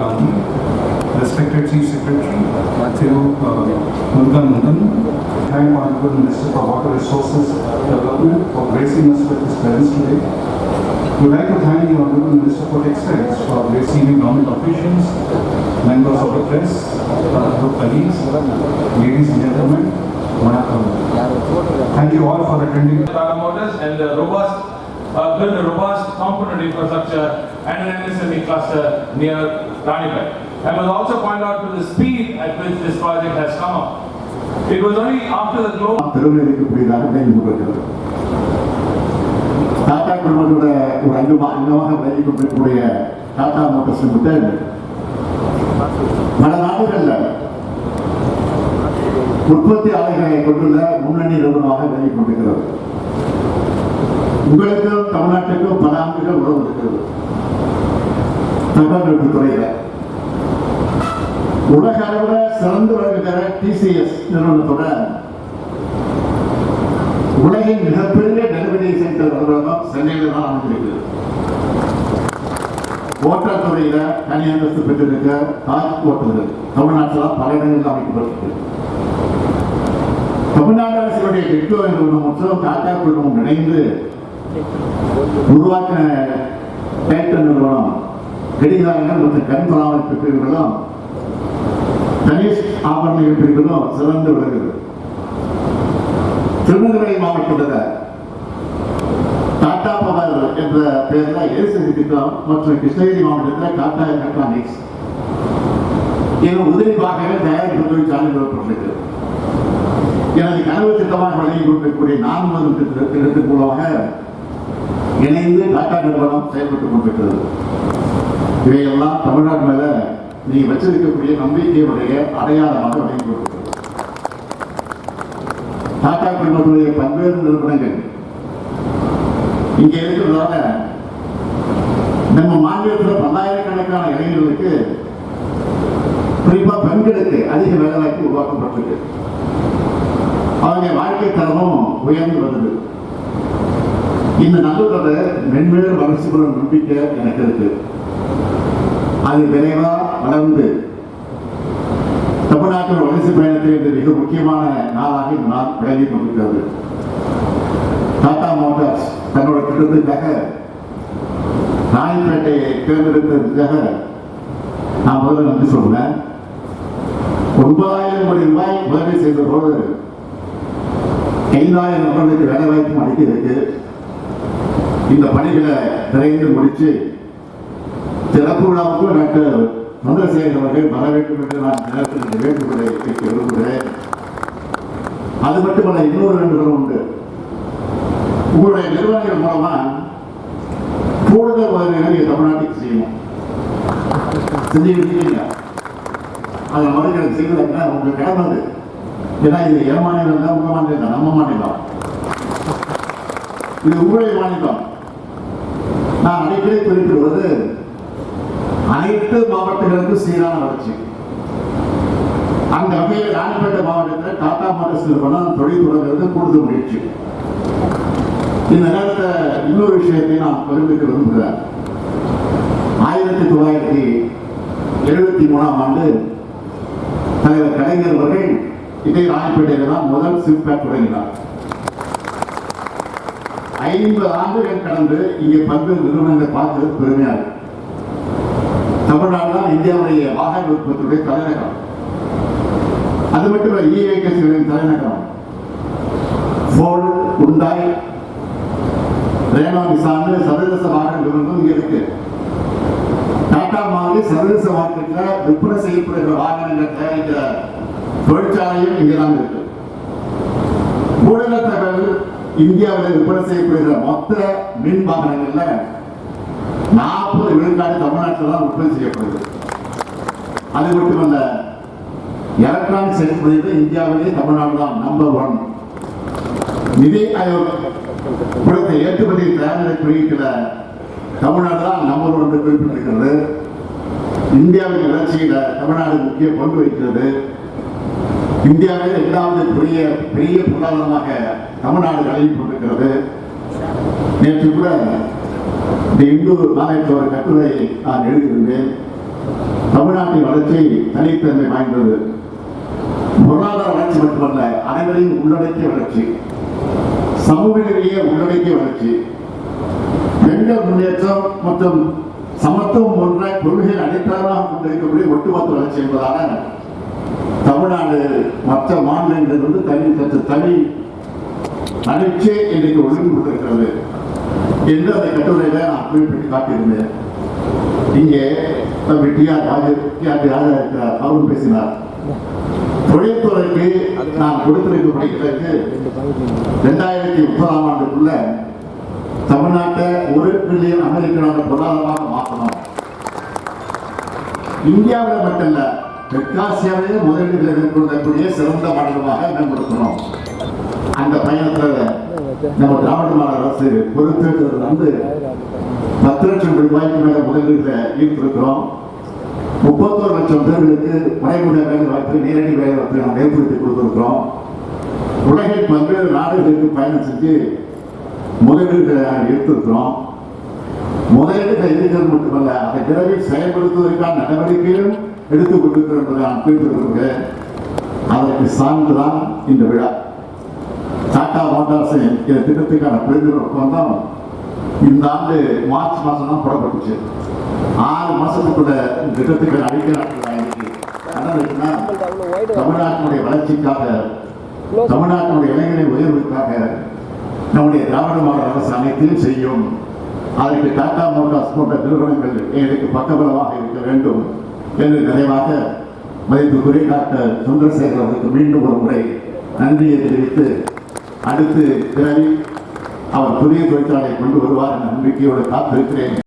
Gandhi, respected Chief Secretary, Thiru uh, Muruganandan, thank Honorable Minister for Water Resources Development for gracing us with his presence today. We'd like to thank the Honorable Minister for Textiles for receiving government officials, members of the press, other colleagues, ladies and gentlemen, Vanakkam. Thank you all for attending. Tata Motors and robust, uh, build a robust component infrastructure and an MSME cluster near Ranipet. I must also point out to the speed at which this project has come up. It was only after the global பெருமைக்குரியதாக விளங்கி கொண்டிருக்கிறது டாடா குழுமத்தோட ஒரு அங்கமா அங்கமாக விளங்கி கொண்டிருக்கக்கூடிய Tata motors limited பல நாடுகளில் உற்பத்தி ஆலைகளை கொண்டுள்ள முன்னணி நிறுவனமாக விளங்கி கொண்டிருக்கிறது உங்களுக்கும் தமிழ்நாட்டுக்கும் பல ஆண்டுகள் உறவு இருக்கிறது. தகவல் துறையில. உலக அளவில் சிறந்து வருகிற டிசிஎஸ் நிறுவனத்தோட உலகின் மிகப்பெரிய டெலிவரி சென்டர் நிறுவனம் சென்னையில் தான் அமைந்திருக்கு ஓட்டல் துறையில தனி அந்தஸ்து பெற்றிருக்க தாஜ் ஓட்டுநர் தமிழ்நாட்டில் பல இடங்களில் அமைக்கப்பட்டிருக்கு. தமிழ்நாடு அரசுடைய டெக்டோ நிறுவனம் மற்றும் டாடா குழுமம் இணைந்து உருவாக்கின டைட்டன் நிறுவனம் கடிகாரங்கள் மற்றும் கண் பராமரிப்பு பிரிவுகளும் தனிஷ் ஆபரணங்கள் பிரிவுகளும் சிறந்து விளங்குது. திருநெல்வேலி மாவட்டத்தில் டாடா பவர் என்ற பெயரில் ஏசி திட்டம் மற்றும் கிருஷ்ணகிரி மாவட்டத்தில் டாடா எலக்ட்ரானிக்ஸ் எனும் உதவி பாகங்கள் தயாரிப்பு தொழிற்சாலை நிறுவப்பட்டிருக்கு எனது கனவு திட்டமாக வழங்கி கொண்டிருக்கக்கூடிய நான்கு மதம் திட்டத்தின் மூலமாக இணைந்து டாடா நிறுவனம் செயல்பட்டு கொண்டிருக்கிறது. இவையெல்லாம் தமிழ்நாடு மேல நீங்க வச்சிருக்கக்கூடிய நம்பிக்கையுடைய அடையாளமாக வழங்கி டாடா குழுமத்துடைய பல்வேறு நிறுவனங்கள் இங்க இருக்கிறதால நம்ம மாநிலத்தில் பல்லாயிரக்கணக்கான இளைஞர்களுக்கு குறிப்பா பெண்களுக்கு அதிக வேலைவாய்ப்பு உருவாக்கப்பட்டிருக்கு. அவங்க வாழ்க்கை தரமும் உயர்ந்து வருது. இந்த நல்லுறத மென்மேலும் வளர்ச்சி பெறும் நம்பிக்கை எனக்கு இருக்கு. அது விரைவா வளர்ந்து தமிழ்நாட்டின் வளர்ச்சி பயணத்தில் இது மிக முக்கியமான நாளாக இந்த நாள் விளங்கி கொண்டிருக்கிறது. டாடா மோட்டார்ஸ் தன்னோட திட்டத்துக்காக ராணிப்பேட்டையை தேர்ந்தெடுத்ததுக்காக நான் முதல்ல நன்றி சொல்றேன். ஒன்பதாயிரம் கோடி ரூபாய் உதவி செய்த போது ஐந்தாயிரம் நபர்களுக்கு வேலை வாய்ப்பு அளிக்கிறதுக்கு இந்த பணிகளை விரைந்து முடித்து சிறப்பு விழாவுக்கு டாக்டர் சந்திரசேகர் அவர்கள் வர வேண்டும் என்று நான் நேரத்தில் இந்த வேண்டுகோளை வைக்க விரும்புகிறேன். அது மட்டுமல்ல இன்னொரு வேண்டுகோள் உண்டு. உங்களுடைய நிர்வாகிகள் மூலமா கூடுதல் உதவிகளை நீங்க தமிழ்நாட்டுக்கு செய்யணும். செஞ்சுக்கிட்டீங்க இருக்கீங்க அதை மறுக்கிறது செய்யலைன்னா உங்க கடமை அது. ஏன்னா இது என் மாநிலம் தான் உங்க மாநிலம் தான் நம்ம மாநிலம். இது உங்களுடைய மாநிலம். நான் அடிக்கடி குறிப்பிடுவது அனைத்து மாவட்டங்களுக்கும் சீரான வளர்ச்சி. அந்த வகையில் ராணிப்பேட்டை மாவட்டத்தில் டாடா மோட்டர்ஸ் நிறுவனம் தொழில் தொடங்குறது கூடுதல் முயற்சி. இந்த நேரத்தில் இன்னொரு விஷயத்தை நான் பெருமிக்க விரும்புகிறேன். ஆயிரத்தி தொள்ளாயிரத்தி எழுபத்தி மூணாம் ஆண்டு தலைவர் கலைஞர் அவர்கள் இதே ராணிப்பேட்டையில் தான் முதல் சிம்பேட் தொடங்கினார். ஐம்பது ஆண்டுகள் கடந்து இங்கே பல்வேறு நிறுவனங்களை பார்க்கிறது பெருமையா இருக்கு தமிழ்நாடு தான் இந்தியாவுடைய வாகன உற்பத்தியுடைய தலைநகரம். அது மட்டும் இ வெஹிக்கல்ஸ்களின் தலைநகரம். ஃபோர்டு உண்டாய் ரேனா நிசான் சர்வதேச வாகன நிறுவனம் இங்கே இருக்கு. டாடா மாதிரி சர்வதேச மார்க்கெட்டில் விற்பனை செய்யப்படுகிற வாகனங்கள் தயாரிக்கிற தொழிற்சாலையும் இங்கே தான் இருக்கு. ஊடக தகவல் இந்தியாவில் விற்பனை செய்யப்படுகிற மொத்த மின் வாகனங்கள்ல நாற்பது விழுக்காடு தமிழ்நாட்டில் தான் உற்பத்தி செய்யப்படுது. அது மட்டுமல்ல எலக்ட்ரானிக்ஸ் ஏற்றுமதியில் இந்தியாவிலே தமிழ்நாடு தான் நம்பர் ஒன் நிதி ஆயோக் கொடுத்த ஏற்றுமதி தயாரிப்பு குறியீட்டில் தமிழ்நாடு தான் நம்பர் ஒன்று குறிப்பிட்டிருக்கிறது. இந்தியாவின் வளர்ச்சியில் தமிழ்நாடு முக்கிய பங்கு வகிக்கிறது. இந்தியாவில் இரண்டாவது பெரிய பெரிய பொருளாதாரமாக தமிழ்நாடு விளங்கி கொண்டிருக்கிறது. நேற்று கூட இந்த இந்து நாளைக்கு ஒரு கட்டுரை நான் எழுதியிருந்தேன். தமிழ்நாட்டின் வளர்ச்சி தனித்தன்மை வாய்ந்தது. பொருளாதார வளர்ச்சி மட்டுமல்ல அனைவரையும் உள்ளடக்கிய வளர்ச்சி. சமூக உள்ளடக்கிய வளர்ச்சி. பெண்கள் முன்னேற்றம் மற்றும் சமத்துவம் போன்ற கொள்கைகள் அடித்தளமாக கொண்டிருக்கக்கூடிய ஒட்டுமொத்த வளர்ச்சி என்பதான தமிழ்நாடு மற்ற மாநிலங்களிலிருந்து தனி சற்று தனி அனைச்சே இன்றைக்கு ஒழுங்கு கொண்டிருக்கிறது என்று அந்த கட்டுரையில நான் குறிப்பிட்டு காட்டியிருந்தேன். இங்கே தம்பி டிஆர் ராஜர் டிஆர் ராஜா இருக்கிறார் அவரும் பேசினார். தொழில்துறைக்கு நான் கொடுத்திருக்கக்கூடிய இலக்கு ரெண்டாயிரத்தி முப்பதாம் ஆண்டுக்குள்ள தமிழ்நாட்டை ஒரு பில்லியன் அமெரிக்கனோட பொருளாதாரமாக மாற்றணும். இந்தியாவில் இல்லை தெற்காசியாவிலே முதலீடுகளை மேற்கொள்ளக்கூடிய சிறந்த மாநிலமாக மேம்படுத்தணும். அந்த பயணத்தில் நம்ம திராவிட மாநில அரசு பொறுத்திருக்கிறது வந்து பத்து லட்சம் ரூபாய்க்கு மேல முதலீடுகளை ஈர்த்திருக்கிறோம். முப்பத்தோரு லட்சம் பேர்களுக்கு மறைமுக வேலை வாய்ப்பு நேரடி வேலை வாய்ப்பு நாம் ஏற்படுத்தி கொடுத்திருக்கிறோம். உலகில் பல்வேறு நாடுகளுக்கு பயணம் செஞ்சு முதலீடுகளை எடுத்திருக்கிறோம் முதலீடுகள் இருக்கிறது மட்டுமல்ல அதை விரைவில் செயல்படுத்துவதற்கான நடவடிக்கைகளும் எடுத்துக் கொண்டிருக்கிறோம் என்பதை நான் குறிப்பிட்டிருக்கிறேன் அதற்கு சான்றுதான் இந்த விழா. டாடா மோட்டார்ஸின் இந்த திட்டத்துக்கான புரிந்துணர்வு ஒப்பந்தம் இந்த ஆண்டு மார்ச் மாதம் தான் புறப்பட்டுச்சு. ஆறு மாசத்துக்குள்ள திட்டத்துக்கான திட்டத்துக்கு தமிழ்நாட்டினுடைய வளர்ச்சிக்காக தமிழ்நாட்டினுடைய இளைஞரின் உயர்வுக்காக நம்முடைய திராவிட மாடல் அரசு அனைத்தையும் செய்யும். அதற்கு டாடா மோட்டார்ஸ் போன்ற நிறுவனங்கள் எங்களுக்கு பக்கபலமாக இருக்க வேண்டும். என்று நிறைவாக மதிப்புக்குரிய டாக்டர் சுந்தரசேகர் அவருக்கு மீண்டும் ஒரு முறை நன்றியை தெரிவித்து அடுத்து பிறவி அவர் புதிய தொழிற்சாலை கொண்டு வருவார் என்ற நம்பிக்கையோடு காத்திருக்கிறேன்.